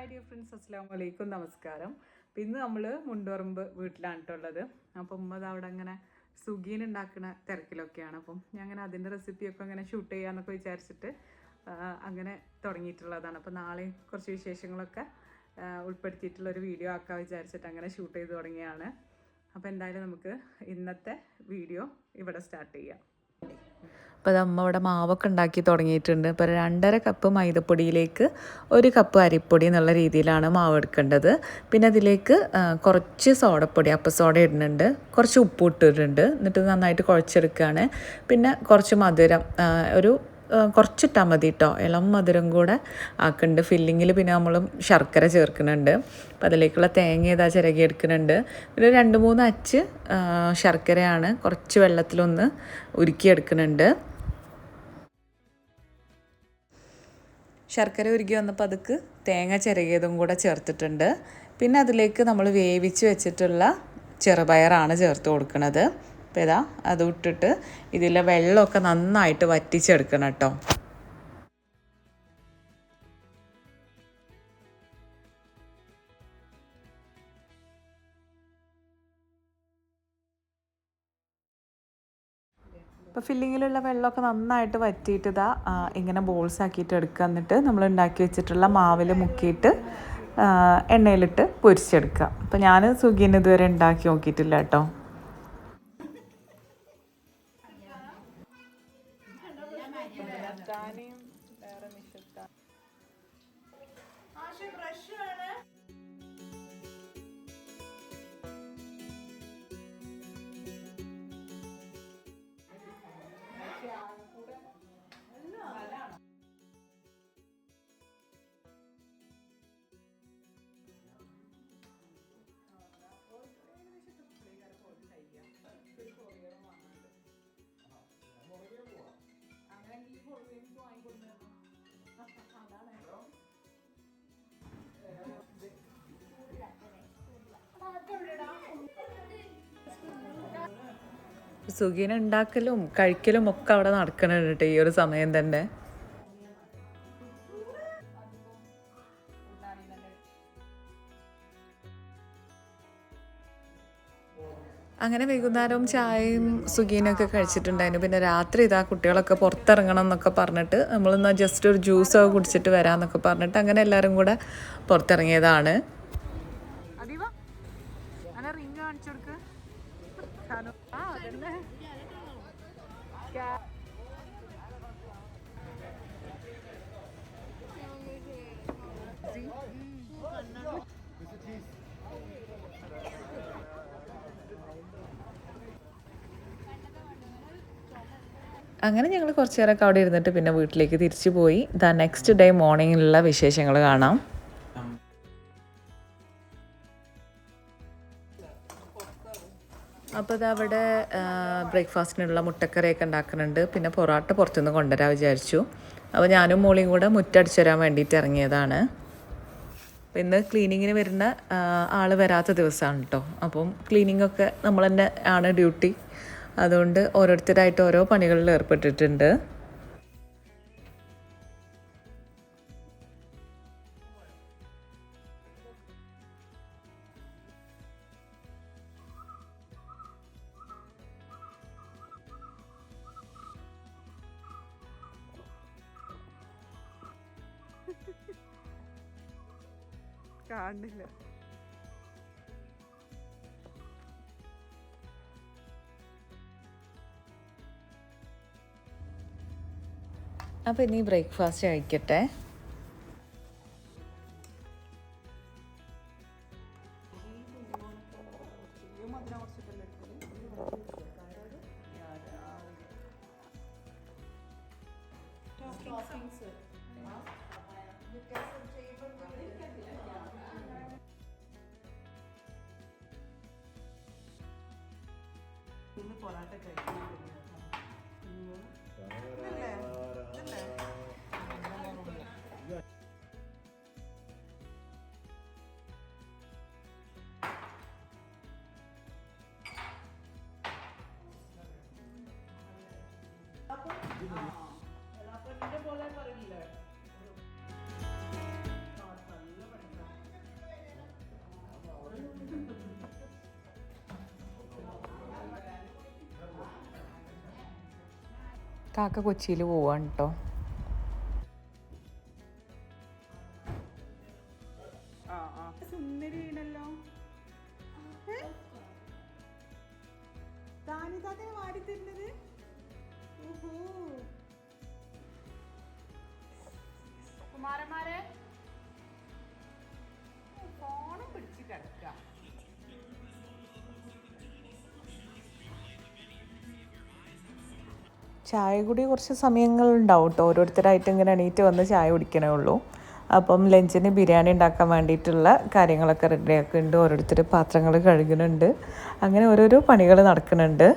Hi dear friends അസ്സാം വലൈക്കും നമസ്കാരം അപ്പം ഇന്ന് നമ്മൾ മുണ്ടോറമ്പ് വീട്ടിലാണ് കേട്ടുള്ളത് അപ്പം ഉമ്മ ദാ അവിടെ അങ്ങനെ സുഗീൻ ഉണ്ടാക്കുന്ന തിരക്കിലൊക്കെയാണ്. അപ്പം ഞാൻ അങ്ങനെ അതിന്റെ റെസിപ്പിയൊക്കെ അങ്ങനെ ഷൂട്ട് ചെയ്യാന്നൊക്കെ വിചാരിച്ചിട്ട് അങ്ങനെ തുടങ്ങിയിട്ടുള്ളതാണ്. അപ്പം നാളെ കുറച്ച് വിശേഷങ്ങളൊക്കെ ഉൾപ്പെടുത്തിയിട്ടുള്ളൊരു വീഡിയോ ആക്കാൻ വിചാരിച്ചിട്ട് അങ്ങനെ ഷൂട്ട് ചെയ്ത് തുടങ്ങിയാണ്. അപ്പോൾ എന്തായാലും നമുക്ക് ഇന്നത്തെ വീഡിയോ ഇവിടെ സ്റ്റാർട്ട് ചെയ്യാം. അപ്പോൾ അത് അമ്മ ഇവിടെ മാവൊക്കെ ഉണ്ടാക്കി തുടങ്ങിയിട്ടുണ്ട്. അപ്പോൾ രണ്ടര കപ്പ് മൈദപ്പൊടിയിലേക്ക് ഒരു കപ്പ് അരിപ്പൊടി എന്നുള്ള രീതിയിലാണ് മാവ് എടുക്കേണ്ടത്. പിന്നെ അതിലേക്ക് കുറച്ച് സോഡപ്പൊടി അപ്പ സോഡ ഇടുന്നുണ്ട്. കുറച്ച് ഉപ്പ് ഇട്ടിട്ടുണ്ട്. എന്നിട്ട് നന്നായിട്ട് കുഴച്ചെടുക്കുകയാണ്. പിന്നെ കുറച്ച് മധുരം ഒരു കുറച്ചിട്ടാൽ മതി കേട്ടോ ഇളം മധുരം കൂടെ ആക്കുന്നുണ്ട് ഫില്ലിങ്ങിൽ പിന്നെ നമ്മൾ ശർക്കര ചേർക്കുന്നുണ്ട്. അപ്പം അതിലേക്കുള്ള തേങ്ങ ഏതാ ചിരകി എടുക്കുന്നുണ്ട്. ഒരു രണ്ട് മൂന്ന് അച്ച് ശർക്കരയാണ് കുറച്ച് വെള്ളത്തിലൊന്ന് ഉരുക്കിയെടുക്കുന്നുണ്ട് ശർക്കര ഉരുക്കി വന്നപ്പോൾ അതുക്ക് തേങ്ങ ചിരകിയതും കൂടെ ചേർത്തിട്ടുണ്ട്. പിന്നെ അതിലേക്ക് നമ്മൾ വേവിച്ച് വെച്ചിട്ടുള്ള ചെറുപയറാണ് ചേർത്ത് കൊടുക്കുന്നത് അപ്പോൾ ഇതാ അത് ഇട്ടിട്ട് ഇതിലെ വെള്ളമൊക്കെ നന്നായിട്ട് വറ്റിച്ചെടുക്കണം കേട്ടോ. ഇപ്പോൾ ഫില്ലിങ്ങിലുള്ള വെള്ളമൊക്കെ നന്നായിട്ട് വറ്റിയിട്ട് ഇതാ ഇങ്ങനെ ബോൾസ് ആക്കിയിട്ട് എടുക്കുക. എന്നിട്ട് നമ്മൾ ഉണ്ടാക്കി വെച്ചിട്ടുള്ള മാവിൽ മുക്കിയിട്ട് എണ്ണയിലിട്ട് പൊരിച്ചെടുക്കുക. അപ്പോൾ ഞാൻ സുഗീന് ഇതുവരെ ഉണ്ടാക്കി നോക്കിയിട്ടില്ല കേട്ടോ. വേറെ നിശബ്ദ ആശ ബ്രഷ് സുഗീന ഉണ്ടാക്കലും കഴിക്കലും ഒക്കെ അവിടെ നടക്കണുണ്ട് ഈ ഒരു സമയം തന്നെ. അങ്ങനെ വൈകുന്നേരം ചായയും സുഗീനൊക്കെ കഴിച്ചിട്ടുണ്ടായിരുന്നു. പിന്നെ രാത്രി ഇതാ കുട്ടികളൊക്കെ പുറത്തിറങ്ങണം എന്നൊക്കെ പറഞ്ഞിട്ട് നമ്മളെന്നാൽ ജസ്റ്റ് ഒരു ജ്യൂസൊക്കെ കുടിച്ചിട്ട് വരാമെന്നൊക്കെ പറഞ്ഞിട്ട് അങ്ങനെ എല്ലാവരും കൂടെ പുറത്തിറങ്ങിയതാണ്. റിങ് കാണിച്ചു കൊടുക്ക് ഷാനു. ആ അതന്നെ അങ്ങനെ ഞങ്ങൾ കുറച്ച് നേരമൊക്കെ അവിടെ ഇരുന്നിട്ട് പിന്നെ വീട്ടിലേക്ക് തിരിച്ചു പോയി. ദ നെക്സ്റ്റ് ഡേ മോർണിംഗിലുള്ള വിശേഷങ്ങൾ കാണാം. അപ്പോൾ ഇത് അവിടെ ബ്രേക്ക്ഫാസ്റ്റിനുള്ള മുട്ടക്കറിയൊക്കെ ഉണ്ടാക്കുന്നുണ്ട്. പിന്നെ പൊറോട്ട പുറത്തുനിന്ന് കൊണ്ടുവരാൻ വിചാരിച്ചു. അപ്പോൾ ഞാനും മോളിയും കൂടെ മുറ്റടിച്ചു തരാൻ വേണ്ടിയിട്ട് ഇറങ്ങിയതാണ്. ഇന്ന് ക്ലീനിങ്ങിന് വരുന്ന ആൾ വരാത്ത ദിവസമാണ് കേട്ടോ അപ്പം ക്ലീനിങ്ങൊക്കെ നമ്മൾ തന്നെ ആണ് ഡ്യൂട്ടി അതുകൊണ്ട് ഓരോരുത്തരായിട്ട് ഓരോ പണികളിൽ ഏർപ്പെട്ടിട്ടുണ്ട്. കാണുന്നില്ല അപ്പോൾ ഇനി ബ്രേക്ക്ഫാസ്റ്റ് കഴിക്കട്ടെ. പൊറാട്ട കഴിക്കുന്നില്ല കാക്ക കൊച്ചിയിൽ പോവാണ് കേട്ടോ സുന്ദരിയാണല്ലോ. താനിതാത്തിനെ വാടി തരുന്നത് കുമാരന്മാരെ ചായ കുടി കുറച്ച് സമയങ്ങളുണ്ടാവും കേട്ടോ ഓരോരുത്തരായിട്ട് ഇങ്ങനെ എണീറ്റ് വന്ന് ചായ കുടിക്കണേ ഉള്ളൂ. അപ്പം ലഞ്ചിന് ബിരിയാണി ഉണ്ടാക്കാൻ വേണ്ടിയിട്ടുള്ള കാര്യങ്ങളൊക്കെ റെഡിയാക്കുന്നുണ്ട് ഓരോരുത്തർ പാത്രങ്ങൾ കഴുകുന്നുണ്ട്. അങ്ങനെ ഓരോരോ പണികൾ നടക്കുന്നുണ്ട്.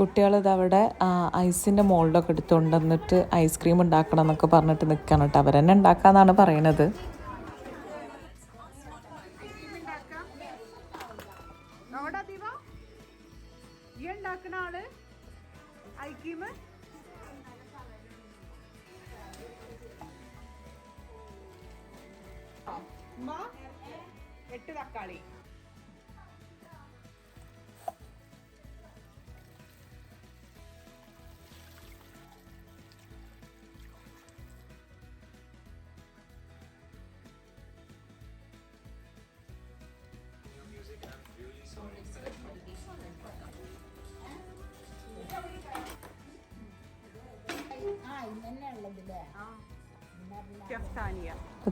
കുട്ടികൾ അവിടെ ഐസിന്റെ മോൾഡൊക്കെ എടുത്തുകൊണ്ട് വന്നിട്ട് ഐസ്ക്രീം ഉണ്ടാക്കണം എന്നൊക്കെ പറഞ്ഞിട്ട് നിൽക്കണം കേട്ടോ. അവരെന്നെ ഉണ്ടാക്കാന്നാണ് പറയണത്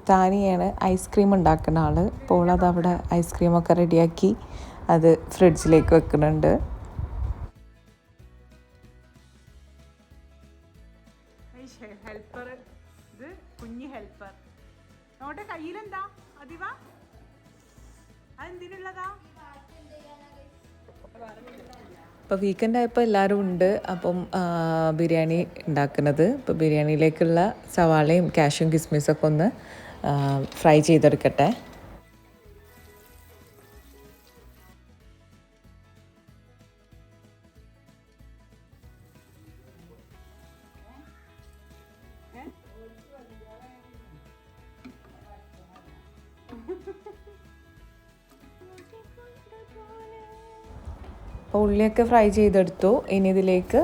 താനിയാണ് ഐസ്ക്രീം ഉണ്ടാക്കുന്ന ആൾ അപ്പോൾ അതവിടെ ഐസ്ക്രീമൊക്കെ റെഡിയാക്കി അത് ഫ്രിഡ്ജിലേക്ക് വെക്കുന്നുണ്ട്. ഹെൽപ്പർ ഇത് കുഞ്ഞ് ഹെൽപ്പർ നോട്ടെ കയ്യിലെന്താ? അതിവ. അതെന്തിനുള്ളതാ? ഇപ്പോൾ വീക്കെൻഡ് ആയപ്പോൾ എല്ലാവരും ഉണ്ട്. അപ്പം ബിരിയാണി ഉണ്ടാക്കുന്നത്. ഇപ്പോൾ ബിരിയാണിയിലേക്കുള്ള സവാളയും കാഷ്യും കിസ്മിസൊക്കെ ഒന്ന് ഫ്രൈ ചെയ്തെടുക്കട്ടെ. ഉള്ളിയൊക്കെ ഫ്രൈ ചെയ്തെടുത്തു. ഇനി ഇതിലേക്ക്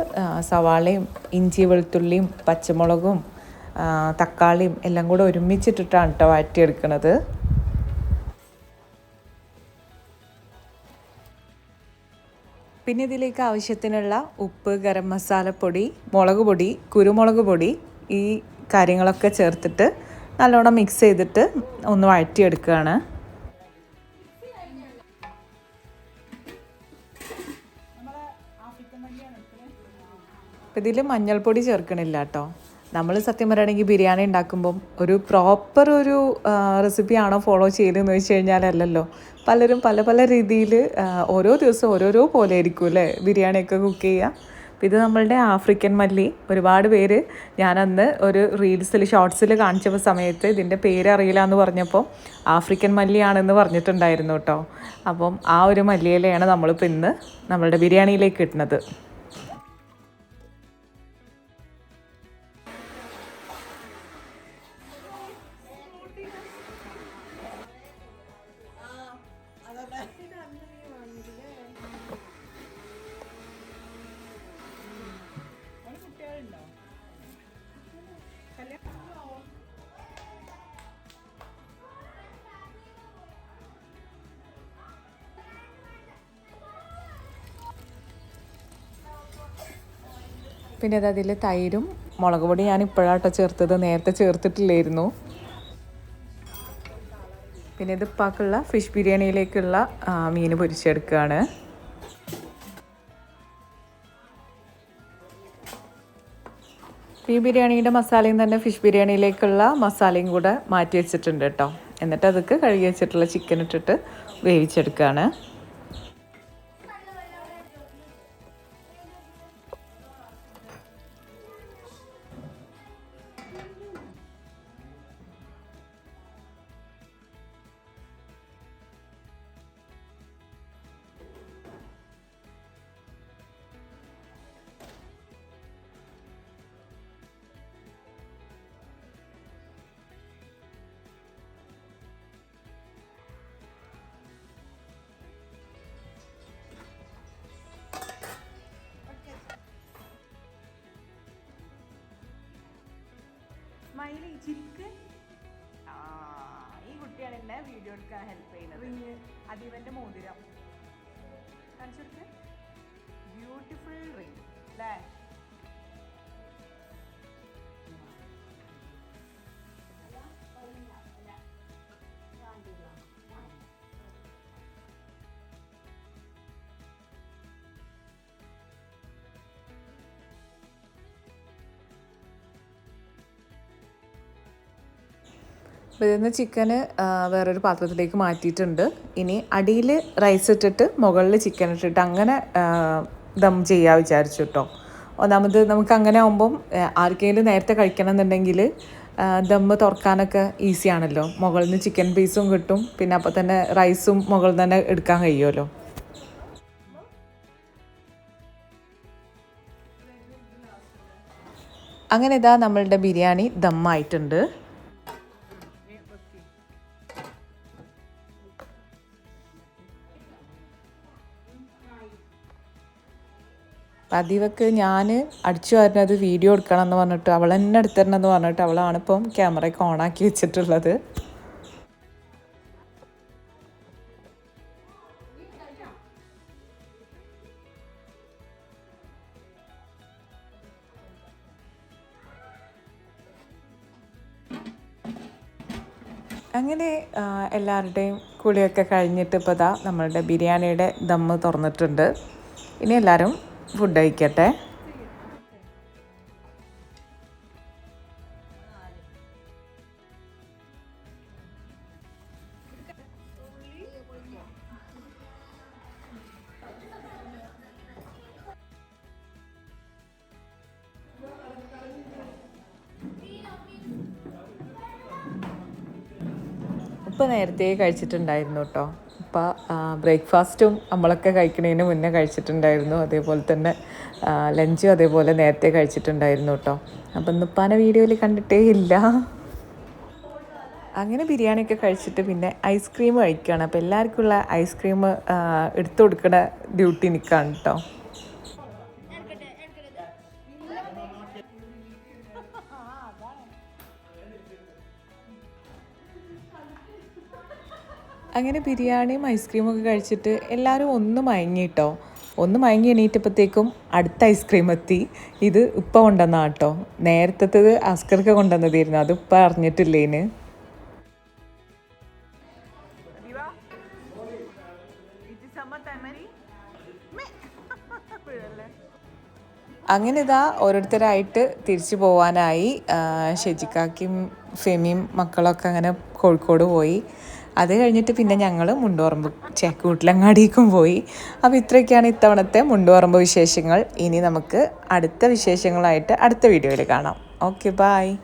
സവാളയും ഇഞ്ചി വെളുത്തുള്ളിയും പച്ചമുളകും തക്കാളിയും എല്ലാം കൂടെ ഒരുമിച്ചിട്ടിട്ടാണ് കേട്ടോ വാറ്റിയെടുക്കുന്നത് പിന്നെ ഇതിലേക്ക് ആവശ്യത്തിനുള്ള ഉപ്പ് ഗരം മസാലപ്പൊടി മുളക് പൊടി കുരുമുളക് പൊടി ഈ കാര്യങ്ങളൊക്കെ ചേർത്തിട്ട് നല്ലോണം മിക്സ് ചെയ്തിട്ട് ഒന്ന് വഴറ്റിയെടുക്കുകയാണ്. ഇതിൽ മഞ്ഞൾപ്പൊടി ചേർക്കണില്ല കേട്ടോ നമ്മൾ സത്യം പറയുകയാണെങ്കിൽ ബിരിയാണി ഉണ്ടാക്കുമ്പം ഒരു പ്രോപ്പർ ഒരു റെസിപ്പി ആണോ ഫോളോ ചെയ്തതെന്ന് വെച്ച് കഴിഞ്ഞാൽ അല്ലല്ലോ പലരും പല പല രീതിയിൽ ഓരോ ദിവസം ഓരോരോ പോലെ ആയിരിക്കും അല്ലേ ബിരിയാണിയൊക്കെ കുക്ക് ചെയ്യുക ഇത് നമ്മളുടെ ആഫ്രിക്കൻ മല്ലി. ഒരുപാട് പേര് ഞാനന്ന് ഒരു റീൽസിൽ ഷോർട്സിൽ കാണിച്ച സമയത്ത് ഇതിന്റെ പേര് അറിയില്ല എന്ന് പറഞ്ഞപ്പോൾ ആഫ്രിക്കൻ മല്ലിയാണെന്ന് പറഞ്ഞിട്ടുണ്ടായിരുന്നു കേട്ടോ അപ്പം ആ ഒരു മല്ലിയിലയാണ് നമ്മളിപ്പോൾ ഇന്ന് നമ്മളുടെ ബിരിയാണിയിലേക്ക് ഇടുന്നത് പിന്നെ അത് അതിൽ തൈരും മുളക് പൊടി ഞാൻ ഇപ്പോഴാട്ടോ ചേർത്തത്. നേരത്തെ ചേർത്തിട്ടില്ലായിരുന്നു. പിന്നെ ഇത് ഇപ്പാക്കുള്ള ഫിഷ് ബിരിയാണിയിലേക്കുള്ള മീൻ പൊരിച്ചെടുക്കുകയാണ് ഈ ബിരിയാണിയുടെ മസാലയും തന്നെ ഫിഷ് ബിരിയാണിയിലേക്കുള്ള മസാലയും കൂടെ മാറ്റി വെച്ചിട്ടുണ്ട് കേട്ടോ. എന്നിട്ട് അതൊക്കെ കഴുകി വെച്ചിട്ടുള്ള ചിക്കൻ ഇട്ടിട്ട് വേവിച്ചെടുക്കുകയാണ് സ്മൈലി ചിരിക്ക്. ആ ഈ കുട്ടിയാണ് എന്നെ വീഡിയോ എടുക്കാൻ ഹെൽപ്പ് ചെയ്യുന്നത്. റിങ്. അതീവന്റെ മോതിരം. കാണിച്ചെടുക്ക് ബ്യൂട്ടിഫുൾ ഇതിന്ന് ചിക്കന് വേറൊരു പാത്രത്തിലേക്ക് മാറ്റിയിട്ടുണ്ട്. ഇനി അടിയിൽ റൈസ് ഇട്ടിട്ട് മുകളിൽ ചിക്കൻ ഇട്ടിട്ട് അങ്ങനെ ദം ചെയ്യാൻ വിചാരിച്ചു കേട്ടോ. ഒന്നാമത് നമുക്ക് അങ്ങനെ ആകുമ്പം ആർക്കെങ്കിലും നേരത്തെ കഴിക്കണം എന്നുണ്ടെങ്കിൽ ദമ്മ് തുറക്കാനൊക്കെ ഈസിയാണല്ലോ മുകളിൽ നിന്ന് ചിക്കൻ പീസും കിട്ടും. പിന്നെ അപ്പോൾ തന്നെ റൈസും മുകളിൽ തന്നെ എടുക്കാൻ കഴിയുമല്ലോ. അങ്ങനെ ഇതാ നമ്മളുടെ ബിരിയാണി ദമ്മായിട്ടുണ്ട് പതിവക്ക് ഞാൻ അടിച്ചു വരുന്നത് വീഡിയോ എടുക്കണം എന്ന് പറഞ്ഞിട്ട് അവൾ തന്നെ എടുത്തരണം എന്ന് പറഞ്ഞിട്ട് അവളാണ് ഇപ്പം ക്യാമറയൊക്കെ ഓണാക്കി വെച്ചിട്ടുള്ളത്. അങ്ങനെ എല്ലാവരുടെയും കുളിയൊക്കെ കഴിഞ്ഞിട്ട് ഇപ്പോൾ ദാ നമ്മളുടെ ബിരിയാണിയുടെ ദമ്മ് തുറന്നിട്ടുണ്ട്. ഇനി എല്ലാവരും ഫുഡ് കഴിക്കട്ടെ. ഇപ്പൊ നേരത്തെ കഴിച്ചിട്ടുണ്ടായിരുന്നു കേട്ടോ. ഇപ്പോൾ ബ്രേക്ക്ഫാസ്റ്റും നമ്മളൊക്കെ കഴിക്കുന്നതിന് മുന്നേ കഴിച്ചിട്ടുണ്ടായിരുന്നു. അതേപോലെ തന്നെ ലഞ്ചും അതേപോലെ നേരത്തെ കഴിച്ചിട്ടുണ്ടായിരുന്നു കേട്ടോ അപ്പം ഇന്നിപ്പാനെ വീഡിയോയിൽ കണ്ടിട്ടേ ഇല്ല. അങ്ങനെ ബിരിയാണിയൊക്കെ കഴിച്ചിട്ട് പിന്നെ ഐസ്ക്രീം കഴിക്കുകയാണ് അപ്പോൾ എല്ലാവർക്കുള്ള ഐസ്ക്രീം എടുത്തു കൊടുക്കുന്ന ഡ്യൂട്ടി നിൽക്കുകയാണ് കേട്ടോ അങ്ങനെ ബിരിയാണിയും ഐസ്ക്രീമും ഒക്കെ കഴിച്ചിട്ട് എല്ലാവരും ഒന്ന് മയങ്ങിട്ടോ ഒന്ന് മയങ്ങി എണീറ്റപ്പോഴത്തേക്കും അടുത്ത ഐസ്ക്രീം എത്തി. ഇത് ഉപ്പ കൊണ്ടുവന്നാ കേട്ടോ നേരത്തേത് അസ്കർക്ക് കൊണ്ടുവന്നതായിരുന്നു. അത് ഉപ്പ അറിഞ്ഞിട്ടില്ലേന്? അങ്ങനെ ഇതാ ഓരോരുത്തരായിട്ട് തിരിച്ചു പോവാനായി. ഷെജിക്കാക്കിയും ഷെജിക്കാക്കും ഫെമിയും മക്കളൊക്കെ അങ്ങനെ കോഴിക്കോട് പോയി. അത് കഴിഞ്ഞിട്ട് പിന്നെ ഞങ്ങൾ മുണ്ടോറമ്പ് ചേക്കൂട്ടിലങ്ങാടിക്കും പോയി. അപ്പോൾ ഇത്രയൊക്കെയാണ് ഇത്തവണത്തെ മുണ്ടോറമ്പ് വിശേഷങ്ങൾ. ഇനി നമുക്ക് അടുത്ത വിശേഷങ്ങളായിട്ട് അടുത്ത വീഡിയോയിൽ കാണാം. Okay bye